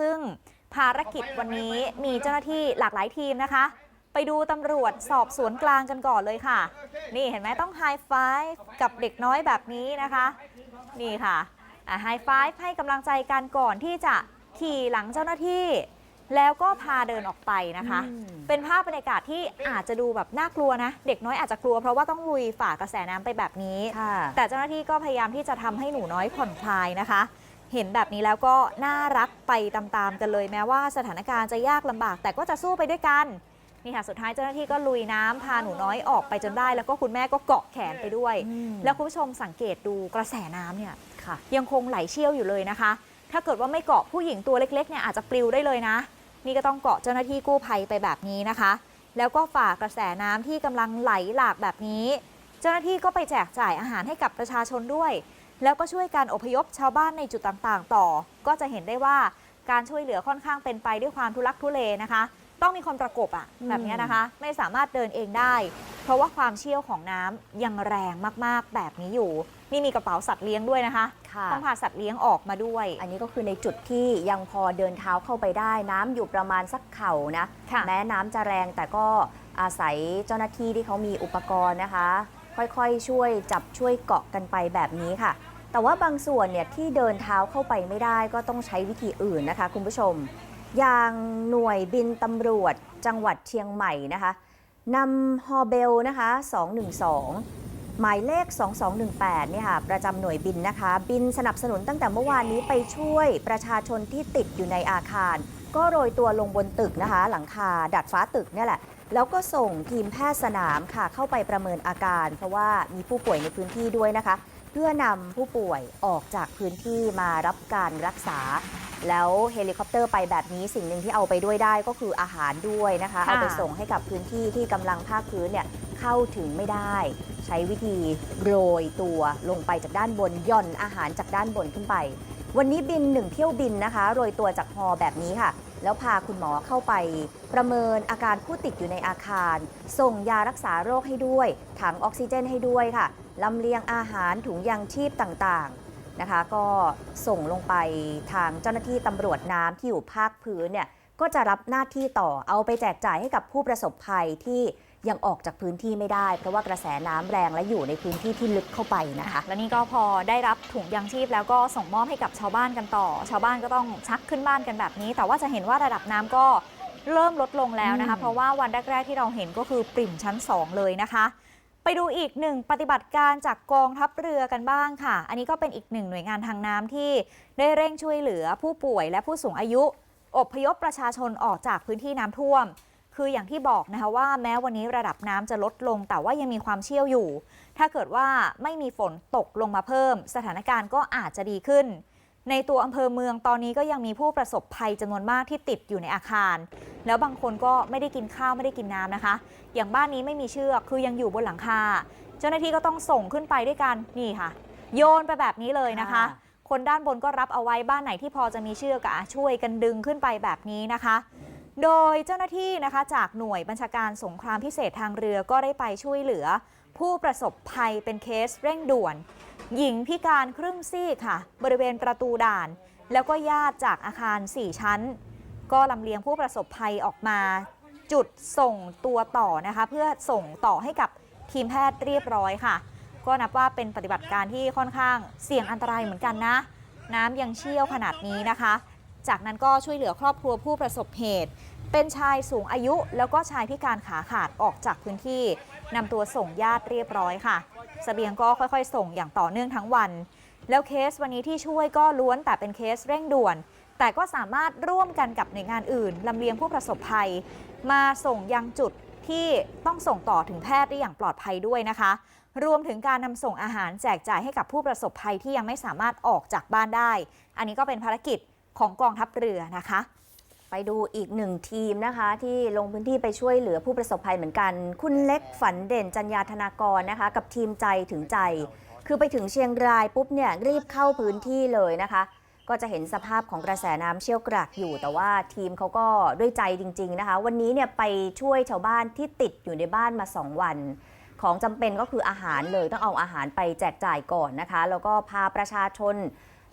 ซึ่งภารกิจวันนี้มีเจ้าหน้าที่หลากหลายทีมนะคะ ไปดูตำรวจสอบสวนกลางกันก่อนเลยค่ะ นี่เห็นไหมต้องไฮไฟฟ์กับเด็กน้อยแบบนี้นะคะ นี่ค่ะไฮไฟฟ์ให้กำลังใจกันก่อนที่จะขี่หลังเจ้าหน้าที่ แล้วก็พาเดินออกไปนะคะอืมเป็นภาพบรรยากาศที่อาจจะดูแบบน่ากลัวนะ เด็กน้อยอาจจะกลัวเพราะว่าต้องลุยฝ่ากระแสน้ำไปแบบนี้ค่ะแต่เจ้าหน้าที่ก็พยายามที่จะทำให้หนูน้อยผ่อนคลายนะคะ เห็นแบบนี้แล้วก็น่ารักไปตามๆกันเลยแม้ว่าสถานการณ์จะยากลำบาก แต่ก็จะสู้ไปด้วยกันนี่ค่ะสุดท้ายเจ้าหน้าที่ก็ลุยน้ำพาหนูน้อยออกไปจนได้ แล้วก็คุณแม่ก็เกาะแขนไปด้วยอืมแล้วคุณผู้ชมสังเกตดูกระแสน้ำเนี่ยค่ะยังคงไหลเชี่ยวอยู่เลยนะคะ ถ้าเกิดว่าไม่เกาะผู้หญิงตัวเล็กๆเนี่ยอาจจะปลิวได้เลยนะ นี่ก็ต้องเกาะเจ้าหน้าที่กู้ภัยไปแบบนี้นะคะ แล้วก็ฝ่ากระแสน้ำที่กำลังไหลหลากแบบนี้ เจ้าหน้าที่ก็ไปแจกจ่ายอาหารให้กับประชาชนด้วย แล้วก็ช่วยการอพยพชาวบ้านในจุดต่างๆ ต่อ ก็จะเห็นได้ว่าการช่วยเหลือค่อนข้างเป็นไปด้วยความทุลักทุเลนะคะ ต้องมีคนประกบอะอืมแบบนี้นะคะ ไม่สามารถเดินเองได้ เพราะว่าความเชี่ยวของน้ำยังแรงมากๆแบบนี้อยู่ นี่มีกระเป๋าสัตว์เลี้ยงด้วยนะคะค่ะต้องพาสัตว์เลี้ยงออกมาด้วย อันนี้ก็คือในจุดที่ยังพอเดินเท้าเข้าไปได้ น้ำอยู่ประมาณสักเข่านะค่ะแม้น้ำจะแรงแต่ก็อาศัยเจ้าหน้าที่ที่เขามีอุปกรณ์นะคะ ค่อยๆ ช่วยจับช่วยเกาะกันไปแบบนี้ค่ะ แต่ว่าบางส่วนเนี่ยที่เดินเท้าเข้าไปไม่ได้ก็ต้องใช้วิธีอื่นนะคะคุณผู้ชม อย่างหน่วยบินตำรวจจังหวัดเชียงใหม่นะคะนำฮอเบลนะคะ 212 หมายเลข 2218เนี่ยค่ะประจำหน่วยบินนะคะ บินสนับสนุนตั้งแต่เมื่อวานนี้ไปช่วยประชาชนที่ติดอยู่ในอาคาร ก็โรยตัวลงบนตึกนะคะ หลังคาดัดฟ้าตึกเนี่ยแหละแล้วก็ส่งทีมแพทย์สนามค่ะเข้าไปประเมินอาการ เพราะว่ามีผู้ป่วยในพื้นที่ด้วยนะคะ พื่อนำผู้ป่วยออกจากพื้นที่มารับการรักษา แล้วเฮลิคอปเตอร์ไปแบบนี้สิ่งหนึ่งที่เอาไปด้วยได้ก็คืออาหารด้วยนะคะค่ะเอาไปส่งให้กับพื้นที่ที่กำลังภาคพื้นเนี่ยเข้าถึงไม่ได้ ใช้วิธีโรยตัวลงไปจากด้านบนหย่อนอาหารจากด้านบนขึ้นไป วันนี้บินหนึ่งเที่ยวบินนะคะ โรยตัวจากฮอแบบนี้ค่ะ แล้วพาคุณหมอเข้าไป ประเมินอาการผู้ติดอยู่ในอาคาร ส่งยารักษาโรคให้ด้วย ถังออกซิเจนให้ด้วยค่ะ ลำเลียงอาหารถุงยางชีพต่างๆนะคะ ก็ส่งลงไปทางเจ้าหน้าที่ตำรวจน้ำที่อยู่ภาคพื้นเนี่ยก็จะรับหน้าที่ต่อเอาไปแจกจ่ายให้กับผู้ประสบภัยที่ยังออกจากพื้นที่ไม่ได้ เพราะว่ากระแสน้ำแรงและอยู่ในพื้นที่ที่ลึกเข้าไปนะคะ และนี่ก็พอได้รับถุงยางชีพแล้วก็ส่งมอบให้กับชาวบ้านกันต่อ ชาวบ้านก็ต้องชักขึ้นบ้านกันแบบนี้ แต่ว่าจะเห็นว่าระดับน้ำก็เริ่มลดลงแล้วนะคะ เพราะว่าวันแรก ๆ ที่เราเห็นก็คือปริ่มชั้น 2 เลยนะคะ ไปดูอีกหนึ่งปฏิบัติการจากกองทัพเรือกันบ้างค่ะ อันนี้ก็เป็นอีกหนึ่งหน่วยงานทางน้ำที่ได้เร่งช่วยเหลือผู้ป่วยและผู้สูงอายุ อบพยพประชาชนออกจากพื้นที่น้ำท่วม คืออย่างที่บอกนะคะว่าแม้วันนี้ระดับน้ำจะลดลง แต่ว่ายังมีความเชี่ยวอยู่ ถ้าเกิดว่าไม่มีฝนตกลงมาเพิ่ม สถานการณ์ก็อาจจะดีขึ้น ในตัวอำเภอเมืองตอนนี้ก็ยังมีผู้ประสบภัยจำนวนมากที่ติดอยู่ในอาคาร แล้วบางคนก็ไม่ได้กินข้าวไม่ได้กินน้ำนะคะ อย่างบ้านนี้ไม่มีเชือกคือยังอยู่บนหลังคา เจ้าหน้าที่ก็ต้องส่งขึ้นไปด้วยกันนี่ค่ะ โยนไปแบบนี้เลยนะคะค่ะคนด้านบนก็รับเอาไว้บ้านไหนที่พอจะมีเชือกก็อะช่วยกันดึงขึ้นไปแบบนี้นะคะ โดยเจ้าหน้าที่นะคะจากหน่วยบัญชาการสงครามพิเศษทางเรือก็ได้ไปช่วยเหลือ ผู้ประสบภัยเป็นเคสเร่งด่วน หญิงพิการครึ่งซีกค่ะ บริเวณประตูด่าน แล้วก็ญาติจากอาคาร 4 ชั้น ก็ลำเลียงผู้ประสบภัยออกมา จุดส่งตัวต่อนะคะ เพื่อส่งต่อให้กับทีมแพทย์เรียบร้อยค่ะ ก็นับว่าเป็นปฏิบัติการที่ค่อนข้างเสี่ยงอันตรายเหมือนกันนะ น้ำยังเชี่ยวขนาดนี้นะคะ จากนั้นก็ช่วยเหลือครอบครัวผู้ประสบเหตุ เป็นชายสูงอายุ แล้วก็ชายพิการขาขาดออกจากพื้นที่นำตัวส่งญาติเรียบร้อยค่ะ สเสบียงก็ค่อยๆ ส่งอย่างต่อเนื่องทั้งวัน แล้วเคสวันนี้ที่ช่วยก็ล้วนแต่เป็นเคสเร่งด่วน แต่ก็สามารถร่วมกันกับหน่วยงานอื่นลำเลียงผู้ประสบภัย มาส่งยังจุดที่ต้องส่งต่อถึงแพทย์ได้อย่างปลอดภัยด้วยนะคะ รวมถึงการนำส่งอาหารแจกจ่ายให้กับผู้ประสบภัยที่ยังไม่สามารถออกจากบ้านได้ อันนี้ก็เป็นภารกิจของกองทัพเรือนะคะ ไปดูอีกหนึ่งทีมนะคะ ที่ลงพื้นที่ไปช่วยเหลือผู้ประสบภัยเหมือนกัน คุณเล็กฝันเด่นจัญญาธนากรนะคะ กับทีมใจถึงใจ คือไปถึงเชียงรายปุ๊บเนี่ยรีบเข้าพื้นที่เลยนะคะ ก็จะเห็นสภาพของกระแสน้ำเชี่ยวกรากอยู่ แต่ว่าทีมเขาก็ด้วยใจจริง ๆนะคะ วันนี้เนี่ยไปช่วยชาวบ้านที่ติดอยู่ในบ้านมา 2 วันของจำเป็นก็คืออาหารเลยต้องเอาอาหารไปแจกจ่ายก่อนนะคะ แล้วก็พาประชาชน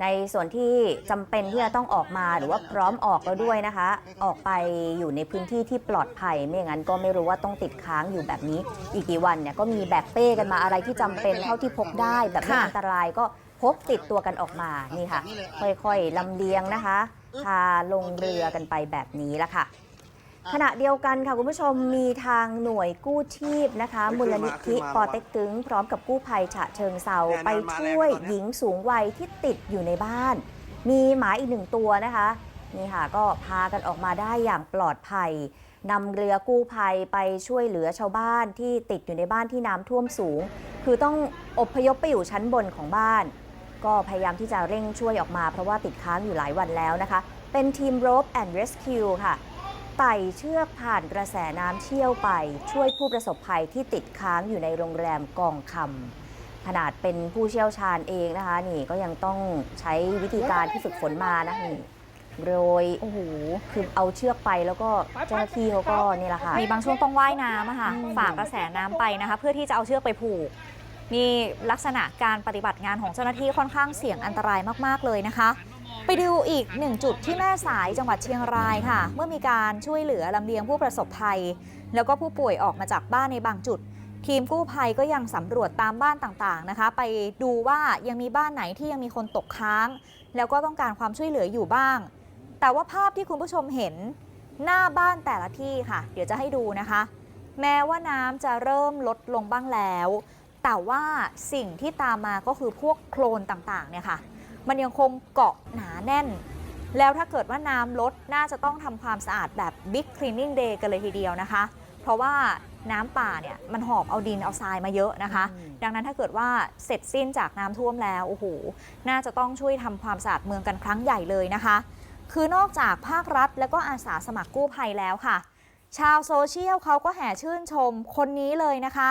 ในส่วนที่จำเป็นที่จะต้องออกมาหรือว่าพร้อมออกแล้วด้วยนะคะ ออกไปอยู่ในพื้นที่ที่ปลอดภัย ไม่อย่างนั้นก็ไม่รู้ว่าต้องติดค้างอยู่แบบนี้ อีกกี่วันเนี่ยก็มีแบกเป้กันมาอะไรที่จำเป็นเท่าที่พกได้ แบบไม่ค่ะอันตรายก็พกติดตัวกันออกมานี่ค่ะ ค่อยๆลำเลียงนะคะพาลงเรือกันไปแบบนี้ละค่ะ ขณะเดียวกันค่ะคุณผู้ชมมีทางหน่วยกู้ชีพนะคะ มูลนิธิปอเต็กตึง พร้อมกับกู้ภัยฉะเชิงเซาไปช่วยหญิงสูงวัยที่ติดอยู่ในบ้าน มีหมาอีกหนึ่งตัวนะคะนี่ค่ะก็พากันออกมาได้อย่างปลอดภัยนำเรือกู้ภัยไปช่วยเหลือชาวบ้านที่ติดอยู่ในบ้านที่น้ำท่วมสูง คือต้องอพยพไปอยู่ชั้นบนของบ้าน ก็พยายามที่จะเร่งช่วยออกมาเพราะว่าติดค้างอยู่หลายวันแล้วนะคะ เป็นทีม Rope and Rescue ค่ะ ไต่เชือกผ่านกระแสน้ำเชี่ยวไป ช่วยผู้ประสบภัยที่ติดค้างอยู่ในโรงแรมกองคำขนาดเป็นผู้เชี่ยวชาญเองนะคะ นี่ก็ยังต้องใช้วิธีการที่ฝึกฝนมานะนี่โรยโอ้โหคือเอาเชือกไปแล้วก็เจ้าหน้าที่เขาก็นี่แหละค่ะมีบางช่วงต้องว่ายน้ำอะค่ะอืมฝากกระแสน้ำไปนะคะ เพื่อที่จะเอาเชือกไปผูกนี่ลักษณะการปฏิบัติงานของเจ้าหน้าที่ค่อนข้างเสี่ยงอันตรายมาก ๆ เลยนะคะ ไปดูอีกหนึ่งจุดที่แม่สายจังหวัดเชียงรายค่ะ เมื่อมีการช่วยเหลือลำเลียงผู้ประสบภัย แล้วก็ผู้ป่วยออกมาจากบ้านในบางจุด ทีมกู้ภัยก็ยังสำรวจตามบ้านต่างๆนะคะ ไปดูว่ายังมีบ้านไหนที่ยังมีคนตกค้าง แล้วก็ต้องการความช่วยเหลืออยู่บ้าง แต่ว่าภาพที่คุณผู้ชมเห็นหน้าบ้านแต่ละที่ค่ะ เดี๋ยวจะให้ดูนะคะ แม้ว่าน้ำจะเริ่มลดลงบ้างแล้ว แต่ว่าสิ่งที่ตามมาก็คือพวกโคลนต่างๆเนี่ยค่ะ มันยังคงเกาะหนาแน่น แล้วถ้าเกิดว่าน้ำลดน่าจะต้องทำความสะอาดแบบ Big Cleaning Day กันเลยทีเดียวนะคะ เพราะว่าน้ำป่าเนี่ยมันหอบเอาดินเอาทรายมาเยอะนะคะอืมดังนั้นถ้าเกิดว่าเสร็จสิ้นจากน้ำท่วมแล้วโอ้โหน่าจะต้องช่วยทำความสะอาดเมืองกันครั้งใหญ่เลยนะคะ คือนอกจากภาครัฐและก็อาสาสมัครกู้ภัยแล้วค่ะ ชาวโซเชียลเขาก็แห่ชื่นชมคนนี้เลยนะคะ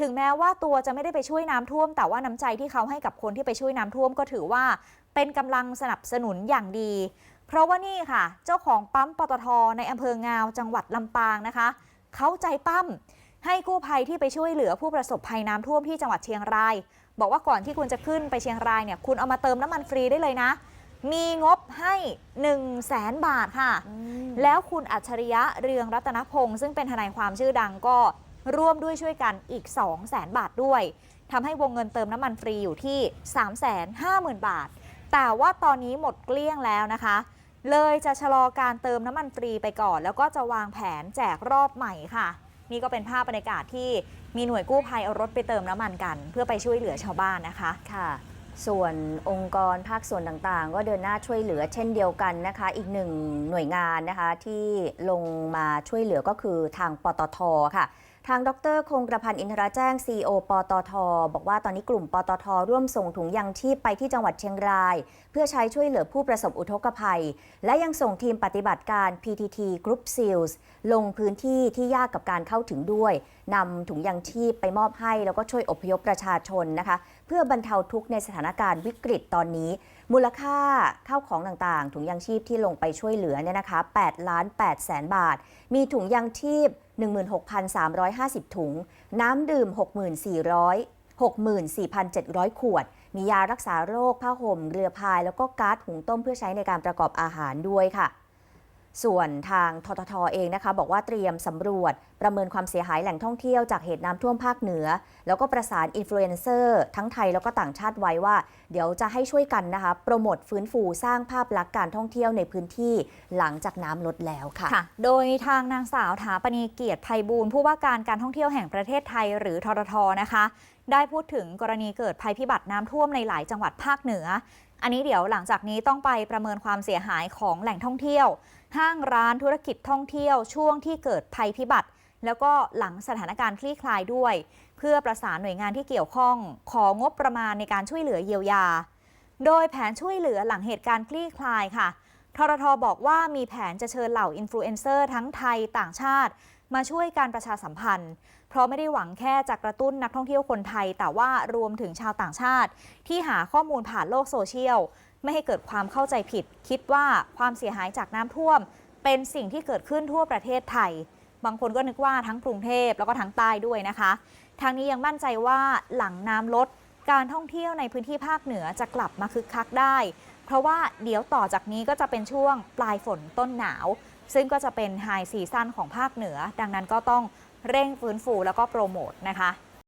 ถึงแม้ว่าตัวจะไม่ได้ไปช่วยน้ำท่วม แต่ว่าน้ำใจที่เขาให้กับคนที่ไปช่วยน้ำท่วมก็ถือว่า เป็นกำลังสนับสนุนอย่างดี เพราะว่านี่ค่ะ เจ้าของปั๊มปตทในอำเภองาวจังหวัดลำปางนะคะ เขาใจปั้มให้กู้ภัยที่ไปช่วยเหลือผู้ประสบภัยน้ำท่วมที่จังหวัดเชียงราย บอกว่าก่อนที่คุณจะขึ้นไปเชียงรายเนี่ยคุณเอามาเติมน้ำมันฟรีได้เลยนะ มีงบให้1 0 0 0 0แสนบาทค่ะ แล้วคุณอัจฉริยะเรืองรัตนพงศ์ซึ่งเป็นทนายความชื่อดังก็ ร่วมด้วยช่วยกันอีก 2 0 0แสนบาทด้วยทำให้วงเงินเติมน้ำมันฟรีอยู่ที่ 3 5 0 0 0 0 บาท แต่ว่าตอนนี้หมดเกลี้ยงแล้วนะคะ เลยจะชะลอการเติมน้ำมันฟรีไปก่อน แล้วก็จะวางแผนแจกรอบใหม่ค่ะ นี่ก็เป็นภาพบรรยากาศที่มีหน่วยกู้ภัยเอารถไปเติมน้ำมันกัน เพื่อไปช่วยเหลือชาวบ้านนะคะค่ะส่วนองค์กรภาคส่วนต่างๆ ก็เดินหน้าช่วยเหลือเช่นเดียวกันนะคะ อีกหนึ่งหน่วยงานนะคะที่ลงมาช่วยเหลือก็คือทางปตทค่ะ ทางดรคงกระพันธ์อินทราแจ้ง CEO ปตท บอกว่าตอนนี้กลุ่มปตท ร่วมส่งถุงยางชีพไปที่จังหวัดเชียงราย เพื่อใช้ช่วยเหลือผู้ประสบอุทกภัย และยังส่งทีมปฏิบัติการ PTT Group Seals ลงพื้นที่ที่ยากกับการเข้าถึงด้วยนำถุงยังชีพไปมอบให้แล้วก็ช่วยอพยพประชาชนนะคะ เพื่อบรรเทาทุกข์ในสถานการณ์วิกฤตตอนนี้ มูลค่าข้าวของต่างๆ ถุงยังชีพที่ลงไปช่วยเหลือเนี่ยนะคะ8ล้าน8แสนบาท มีถุงยังชีพ 16,350 ถุง น้ำดื่ม 6400 64,700 ขวด มียารักษาโรค ผ้าห่ม เรือพาย แล้วก็ก๊าซหุงต้มเพื่อใช้ในการประกอบอาหารด้วยค่ะ ส่วนทางทททเองนะคะ บอกว่าเตรียมสำรวจประเมินความเสียหายแหล่งท่องเที่ยวจากเหตุน้ำท่วมภาคเหนือ แล้วก็ประสานอินฟลูเอนเซอร์ทั้งไทยแล้วก็ต่างชาติไว้ว่า เดี๋ยวจะให้ช่วยกันนะคะ โปรโมทฟื้นฟูสร้างภาพลักษณ์การท่องเที่ยวในพื้นที่หลังจากน้ำลดแล้วค่ะคะโดยทางนางสาวถาปณีเกียรติภัยบูลผู้ว่าการการท่องเที่ยวแห่งประเทศไทยหรือทรทนะคะ ได้พูดถึงกรณีเกิดภัยพิบัติน้ำท่วมในหลายจังหวัดภาคเหนือ อันนี้เดี๋ยวหลังจากนี้ต้องไปประเมินความเสียหายของแหล่งท่องเที่ยว ห้างร้านธุรกิจท่องเที่ยวช่วงที่เกิดภัยพิบัติ แล้วก็หลังสถานการณ์คลี่คลายด้วย เพื่อประสานหน่วยงานที่เกี่ยวข้องของบประมาณในการช่วยเหลือเยียวยา โดยแผนช่วยเหลือหลังเหตุการณ์คลี่คลายค่ะ ทรทบอกว่ามีแผนจะเชิญเหล่าอินฟลูเอนเซอร์ทั้งไทยต่างชาติ มาช่วยการประชาสัมพันธ์ เพราะไม่ได้หวังแค่จะกระตุ้นนักท่องเที่ยวคนไทย แต่ว่ารวมถึงชาวต่างชาติ ที่หาข้อมูลผ่านโลกโซเชียล ไม่ให้เกิดความเข้าใจผิด คิดว่าความเสียหายจากน้ำท่วม เป็นสิ่งที่เกิดขึ้นทั่วประเทศไทย บางคนก็นึกว่าทั้งกรุงเทพแล้วก็ทั้งใต้ด้วยนะคะทางนี้ยังมั่นใจว่าหลังน้ำลด การท่องเที่ยวในพื้นที่ภาคเหนือจะกลับมาคึกคักได้ เพราะว่าเดี๋ยวต่อจากนี้ก็จะเป็นช่วงปลายฝนต้นหนาว ซึ่งก็จะเป็นไฮซีซั่นของภาคเหนือ ดังนั้นก็ต้องเร่งฟื้นฟูแล้วก็โปรโมทนะคะ